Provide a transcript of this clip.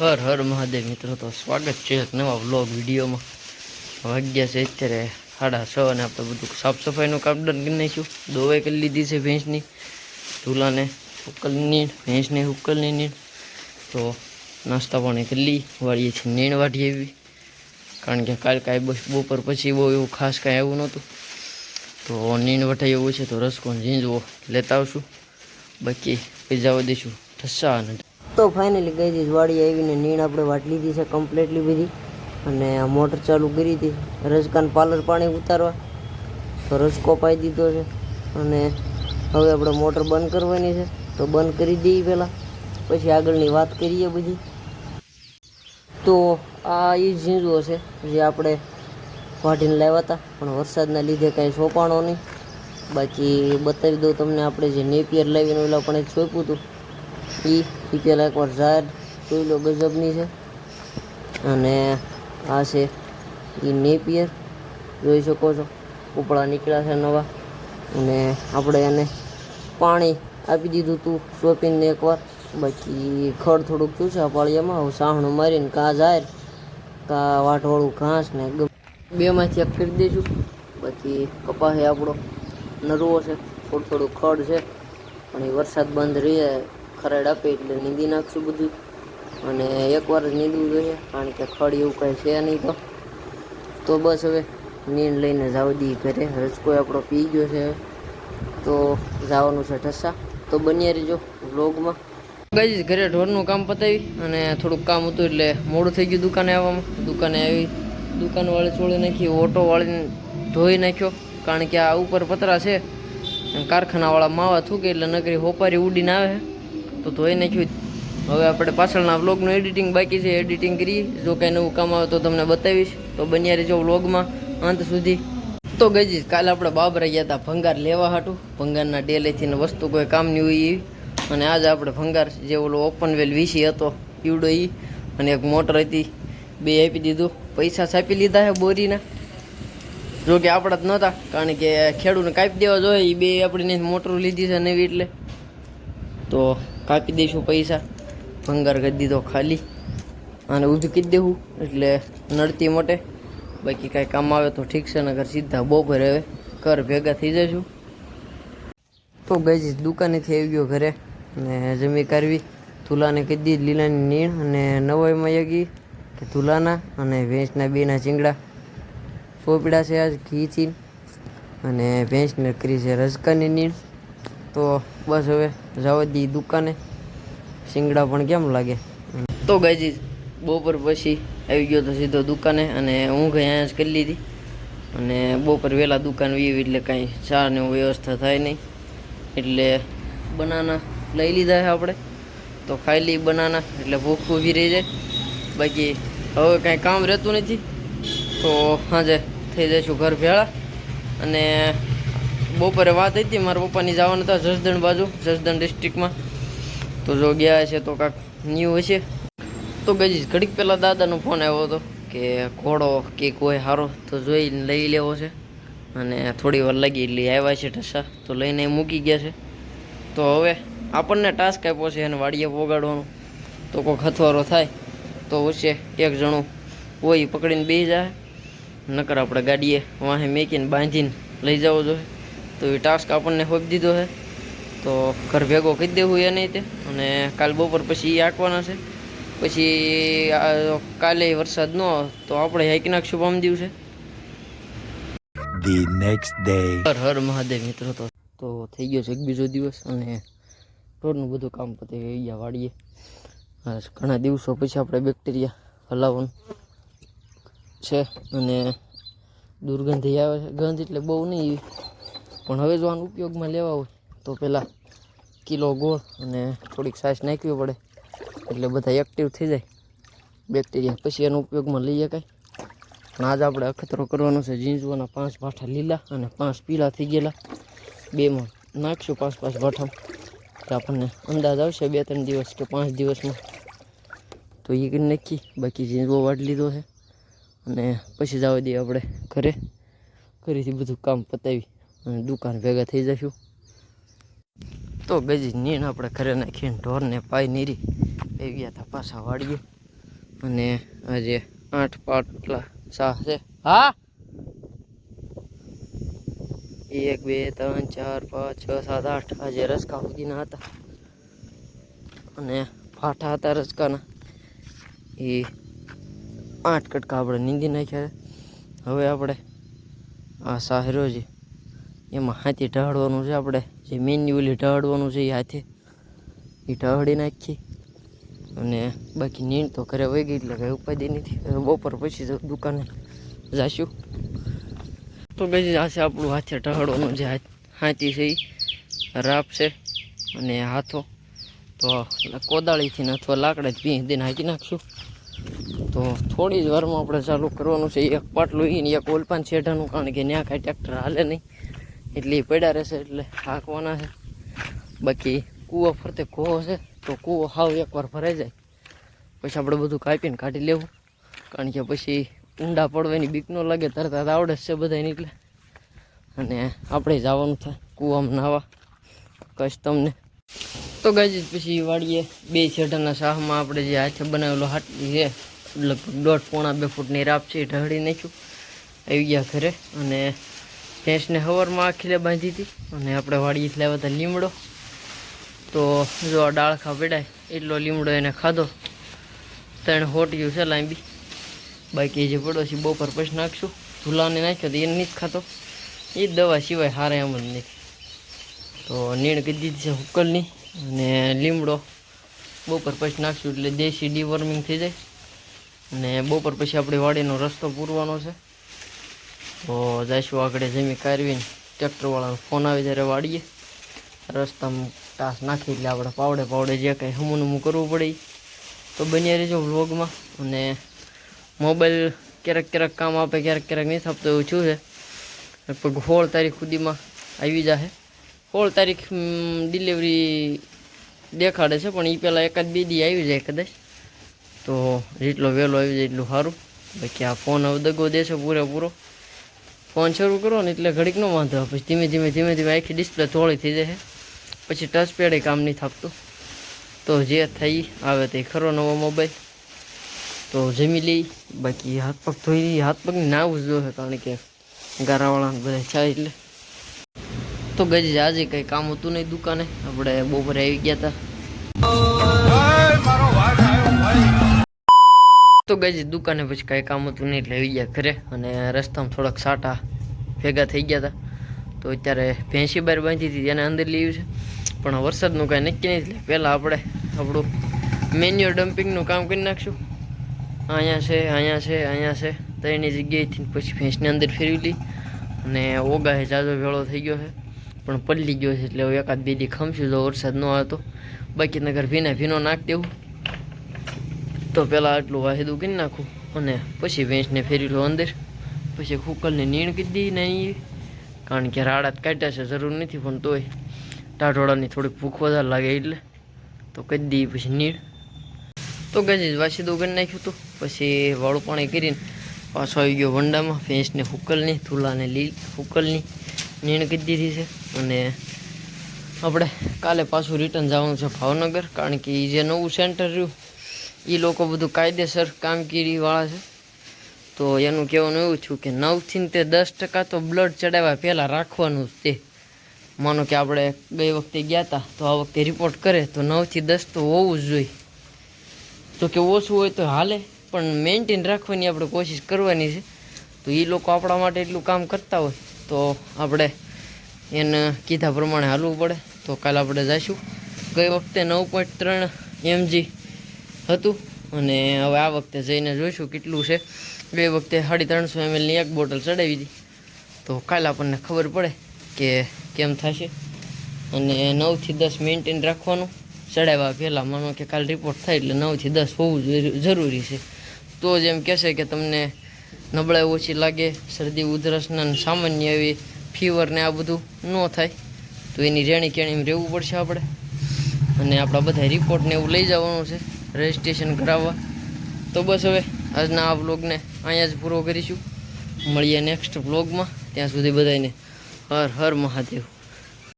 હર હર મહાદેવ મિત્રો, તો સ્વાગત છે એક નવા વ્લોગ વિડીયોમાં. વાગ્યા છે, અત્યારે સાડા છ અને આપણે બધું સાફ સફાઈનું કામ ડન કરી નાખ્યું. દોવાઈ કરી લીધી છે ભેંસની, ચૂલાને ઉકલની નીણ, ભેંસને ઉકલની નીણ. તો નાસ્તા પાણી કરી લઈ વાળીએ છીએ નીણ વાઢી એવી કારણ કે કાલ કાંઈ બપોર પછી બહુ એવું ખાસ કાંઈ આવ્યું નહોતું. તો નીણ વટાઈ એવું છે, તો રસકો ઝીંજવો લેતા આવશું. બાકી પીઝાવા દઈશું ઠસ્સા અને તો ફાઇનલી ગઈ હતી વાડી આવીને નીણ આપણે વાટ લીધી છે કમ્પ્લીટલી બધી. અને મોટર ચાલુ કરી હતી, રજકાન પાર્લર પાણી ઉતારવા. તો રજકો પાઈ દીધો છે. અને હવે આપણે મોટર બંધ કરવાની છે. તો બંધ કરી દઈએ પહેલાં. પછી આગળની વાત કરીએ બધી. તો આ એ ઝીંઝુઓ છે, જે આપણે વાટીને લાવ્યા હતા. પણ વરસાદના લીધે કાંઈ સોંપાણો નહીં. બાકી બતાવી દઉં તમને આપણે જે નેપિયર લાવીને ઓલા પણ સોંપ્યું હતું. એ એ પહેલાં એકવાર જાહેર જોઈ ગજબની છે. અને આ છે એ નેપિયર, જોઈ શકો છો. ઉપડા નીકળ્યા છે નવા. અને આપણે એને પાણી આપી દીધું હતું શોપિંગને એકવાર. બાકી ખડ થોડુંક ચૂસા પાળિયામાં હવે સાહણું મારીને કાં જાહેર કાં વાટવાળું ઘાસ ને બેમાંથી એક કરી દઈશું બાકી કપાસ આપણો નરવો છે, થોડું થોડું ખડ છે. પણ એ વરસાદ બંધ રહે. ખરાડ આપે એટલે નીંદી નાખશું બધું. અને એકવાર જ નીંદવું જોઈએ, કારણ કે ખડ એવું કાંઈ છે નહીં તો. તો બસ હવે નીંદ લઈને જાવ દી ઘરે. રસકો આપણો પી ગયો છે તો જવાનું છે ઠસ્સા તો બન્યા રહેજો વ્લોગમાં. ગઈ ઘરે ઢોરનું કામ પતાવી અને થોડુંક કામ હતું એટલે મોડું થઈ ગયું દુકાને આવવામાં. દુકાને આવી, દુકાનવાળે છોડી નાખી, ઓટો વાળીને ધોઈ નાખ્યો. કારણ કે આ ઉપર પતરા છે. કારખાનાવાળા માવા થૂકે એટલે નગરી હોપારી ઉડીને આવે. તો ધોઈ નાખ્યું હવે આપણે પાછળના વ્લોગનું એડિટિંગ બાકી છે. એડિટિંગ કરી. જો કાંઈ નવું કામ આવે તો તમને બતાવીશ. તો બન્યા રહેજો વ્લોગમાં અંત સુધી. તો ગઈ કાલે આપણે બાબરા ગયા હતા ભંગાર લેવા હાટું. ભંગારના ડેલેથી ને વસ્તુ કોઈ કામની હોય એવી અને આજે આપણે ભંગાર જે ઓલો ઓપન વેલ વીસી હતો પીવડો એ અને એક મોટર હતી. બે આપી દીધું. પૈસા છાપી લીધા છે બોરીના. જો કે આપણા જ નહોતા કારણ કે ખેડૂતને કાપી દેવા જોઈએ. એ બે આપણી મોટરો લીધી છે નવી એટલે. તો કાપી દઈશું પૈસા. ભંગાર કરી દીધો ખાલી. અને કરી દેવું, એટલે નડતી મોટે. બાકી કાંઈ કામ આવે તો ઠીક છે નગર સીધા બપોરે હવે ઘર ભેગા થઈ જશું તો ગઈ દુકાનેથી આવી ગયો ઘરે, ને જમી કરવી તુલાને કીધી લીલાની નીણ અને નવાઈમાં યગી કે તુલાના અને ભેંસના બેના ચીંગડા. સોપડા છે આજ ઘીથી અને ભેંસને કરી છે રસકાની નીણ. તો બસ હવે જવા દુકાને. શિંગડા પણ કેમ લાગે? તો ગાજી બપોર પછી આવી ગયો તો સીધો દુકાને અને હું કંઈ અહીંયા જ કરી લીધી. અને બપોર વહેલા દુકાન વી એટલે કાંઈ ચા ને વ્યવસ્થા થાય નહીં. એટલે બનાના લઈ લીધા છે આપણે. તો ખાઈ લઈ બનાના, એટલે ભૂખ ઊભી રહી જાય. બાકી હવે કાંઈ કામ રહેતું નથી. તો સાંજે થઈ જઈશું ઘર ભેળા. અને બપોરે વાત હતી, મારા પપ્પાની જવાના હતા જસદણ બાજુ, જસદણ ડિસ્ટ્રિક્ટમાં તો જો ગયા છે તો કાંક ન્યૂ હશે. તો ગઈ ઘડીક પહેલાં દાદાનો ફોન આવ્યો હતો કે ઘોડો કે કોઈ સારો તો જોઈને લઈ લેવો છે. અને થોડી વાર લાગી એટલે આવ્યા છે ઠસા તો લઈને મૂકી ગયા છે. તો હવે આપણને ટાસ્ક આપ્યો છે એને વાડીએ પોગાડવાનું. તો કોઈ ખથવારો થાય, તો વચ્ચે એક જણું હોય પકડીને બેસી જાય. નકર આપણે ગાડીએ વાહે મેકીને બાંધીને લઈ જવો જોઈએ. તો એ ટાસ્ક આપણને હોપી દીધો છે. તો ઘર ભેગો કરી દેવું એ નહીં તે અને કાલ બપોર પછી એ આંકવાના છે. પછી આ કાલે વરસાદ ન તો આપણે હાઈકી નાખશું પામ દિવસે ધી નેક્સ્ટ ડે હર હર મહાદેવ મિત્રો તો તો થઈ ગયો છે એક બીજો દિવસ અને રોડનું બધું કામ પતી અહીંયા ગયા વાડીએ ઘણા દિવસો પછી આપણે બેક્ટેરિયા હલાવવાનું છે અને દુર્ગંધી આવે છે. ગંધ એટલે બહુ નહીં. પણ હવે જો આનો ઉપયોગમાં લેવા હોય તો પહેલાં કિલો ગોળ અને થોડીક સાસ નાખવી પડે. એટલે બધા એક્ટિવ થઈ જાય. બેક્ટેરિયા પછી એનો ઉપયોગમાં લઈ શકાય પણ આજ આપણે અખતરો કરવાનો છે. ઝીંઝવાના પાંચ ભાઠા લીલા અને પાંચ પીળા થઈ ગયેલા. બેમાં નાખશું પાંચ પાંચ પાઠામાં તો આપણને અંદાજ આવશે બે ત્રણ દિવસ કે પાંચ દિવસમાં. તો એ કરી નાખી બાકી ઝીંઝવો વાટ લીધો છે. અને પછી જવા દઈએ આપણે ઘરે. ઘરેથી બધું કામ પતાવી. દુકાન ભેગા થઈ જશું. તો બેજી નીન આપણે ઘરે નાખીને ઢોરને પાઈ નીરી. એ ગયા હતા પાછા વાળીએ અને આજે આઠ પાટલા શાહ છે. હા? એક, બે, ત્રણ, ચાર, પાંચ, છ, સાત, આઠ. આજે રસકા ઉગીના હતા. અને ફાટા હતા રસકાના. એ આઠ કટકા આપણે નીંદી નાખ્યા હવે આપણે આ સાહેરો છે એમાં હાથી ઢાળવાનું છે આપણે. જે મેન્યુઅલી ઢાળવાનું છે એ હાથે. એ ઢાળી નાખી. અને બાકી નીંદ તો ઘરે વહી ગઈ એટલે કંઈ ઉપાધિ નથી. બપોર પછી દુકાને જાશું. તો ગઈ આ આપણું હાથે ઢાળવાનું જે હાથ- છે એ રાપ છે અને હાથો. તો કોદાળીથી ને અથવા લાકડાથી પી દઈને હાકી નાખશું. તો થોડી જ વારમાં આપણે ચાલુ કરવાનું છે. એક પાટલું એ એક ઓલપાન છેઢાનું કારણ કે ત્યાં કાંઈ ટ્રેક્ટર હાલે નહીં. એટલે પડ્યા રહેશે, એટલે હાંકવાના છે. બાકી કૂવો ફરતે કૂવો છે, તો કૂવો હાવ એકવાર ભરાઈ જાય. પછી આપણે બધું કાપીને કાઢી લેવું. કારણ કે પછી ઊંડા પડવાની બીક ન લાગે, તરત આવડે છે બધાને એટલે અને આપણે જવાનું થાય, કૂવામાં નાવા. કશ તમને. તો ગાજી પછી વાળીએ બે શેઢાના શાહમાં આપણે જે હાથે બનાવેલો હાટલી છે, લગભગ દોઢ પોણા બે ફૂટની રાપ છે ઢળી નાખ્યું. આવી ગયા ઘરે અને ભેંસને હવરમાં આખી લે બાંધી હતી અને આપણે વાડીએ લાવ્યા હતા લીમડો. તો જો આ ડાળખા પડાય એટલો લીમડો એને ખાધો. ત્રણ હોટિયું છે લાંબી. બાકી જે પડોશી બપોર પછી નાખશું. ધૂલાને નાખ્યો તો એને નથી ખાતો. એ દવા સિવાય હારે એમ જ નથી તો નીણ કરી દીધી છે હુકલની અને લીમડો બપોર પછી નાખશું એટલે દેશી ડીવોર્મિંગ થઈ જાય. અને બપોર પછી આપણી વાડીનો રસ્તો પૂરવાનો છે. તો જઈશું આગળ જમી કરવીને ટ્રેક્ટરવાળાનો ફોન આવી ત્યારે વાડીએ. રસ્તામાં ટાસ નાખી એટલે આપણે પાવડે પાવડે જે કંઈ હમું નમું કરવું પડે. તો બન્યા રહેજો વ્લોગમાં. અને મોબાઈલ ક્યારેક ક્યારેક કામ આપે, ક્યારેક ક્યારેક નહીં આપતો એવું છું છે. લગભગ સોળ તારીખ સુધીમાં આવી જશે સોળ તારીખ ડિલિવરી દેખાડે છે, પણ એ પહેલાં એકાદ બે દી આવી જાય કદાચ. તો જેટલો વહેલો આવી જાય એટલું સારું. બાકી આ ફોન હવે દગો દેશે પૂરેપૂરો. ફોન શરૂ કરો ને એટલે ઘડીક નો વાંધો આવે. પછી ધીમે ધીમે ધીમે ધીમે આખી ડિસ્પ્લે થોડી થઈ જાય. પછી ટચ એ કામ નહીં થાપતું. તો જે થઈ આવે તે ખરો નવો મોબાઈલ તો જમી લઈ. બાકી હાથ પગ ધોઈ હાથ પગની નાવું જ છે કારણ કે ગારાવાળાને બધા છે એટલે. તો ગજ આજે કંઈ કામ હતું નહીં દુકાને. આપણે બપોરે આવી ગયા હતા. તો ગઈ દુકાને પછી કાંઈ કામ હતું નહીં, એટલે આવી ગયા ઘરે અને રસ્તામાં થોડાક સાટા ભેગા થઈ ગયા હતા તો અત્યારે ભેંસી બહાર બાંધી હતી તેને અંદર લીધું છે. પણ વરસાદનું કાંઈ નક્કી નહીં, એટલે પહેલાં આપણે આપણું મેન્યુઅલ ડમ્પિંગનું કામ કરી નાખશું. અહીંયા છે અહીંયા છે અહીંયા છે ત્રણની જગ્યાએથી પછી ભેંસની અંદર ફેરવી લઈ. અને ઓગાહે જાજો ભેળો થઈ ગયો છે પણ પલળી ગયો છે, એટલે એકાદ બે દી ખમશું જો વરસાદ ન આવતો બાકી નગર ભીના ભીનો નાખ દેવું. તો પહેલાં આટલું વાહિદું કરી નાખું અને પછી ભેંસને ફેરી લો અંદર. પછી કુકરને નીણ કીધી નહીં કારણ કે રાડા કાઢ્યા છે, જરૂર નથી પણ તોય. ટાઢોળાની થોડીક ભૂખ વધારે લાગે એટલે તો કરી દઈએ પછી નીણ. તો ગજી વાસીદું કરી નાખ્યું હતું પછી વાળું પાણી કરીને પાછો આવી ગયો વંડામાં. ભેંસને હુકલની ધુલાને લીલ હુકલની નીણ કરી દીધી છે. અને આપણે કાલે પાછું રિટર્ન જવાનું છે ભાવનગર. કારણ કે એ જે નવું સેન્ટર રહ્યું એ લોકો બધું કાયદેસર કામગીરીવાળા છે. તો એનું કહેવાનું એવું છું કે નવથી તે દસ ટકા તો બ્લડ ચડાવ્યા પહેલાં રાખવાનું જ તે. માનો કે આપણે ગઈ વખતે ગયા હતા તો આ વખતે રિપોર્ટ કરે, તો નવથી દસ તો હોવું જ જોઈએ. જો કે ઓછું હોય તો હાલે, પણ મેન્ટેન રાખવાની આપણે કોશિશ કરવાની છે. તો એ લોકો આપણા માટે એટલું કામ કરતા હોય, તો આપણે એને કીધા પ્રમાણે હાલવું પડે. તો કાલે આપણે જઈશું ગઈ વખતે નવ પોઈન્ટ ત્રણ એમજી હતું. અને હવે આ વખતે જઈને જોઈશું કેટલું છે. બે વખતે સાડી ત્રણસો એમએલની એક બોટલ ચડાવી હતી. તો કાલે આપણને ખબર પડે કે કેમ થશે. અને નવથી દસ મેન્ટેન રાખવાનું. ચડાવ્યા પહેલાં માનો કે કાલ રિપોર્ટ થાય એટલે નવથી દસ હોવું જરૂરી છે. તો જ એમ કહેશે કે તમને નબળાઈ ઓછી લાગે, શરદી ઉધરસના સામાન્ય એવી ફીવર ને આ બધું ન થાય. તો એની રેણી કેણીમાં રહેવું પડશે આપણે. અને આપણા બધા રિપોર્ટને એવું લઈ જવાનું છે. રજિસ્ટ્રેશન કરાવવા. તો બસ હવે આજના આ વ્લોગને અહીંયા જ પૂરો કરીશું. મળીએ નેક્સ્ટ વ્લોગમાં. ત્યાં સુધી બધાને હર હર મહાદેવ.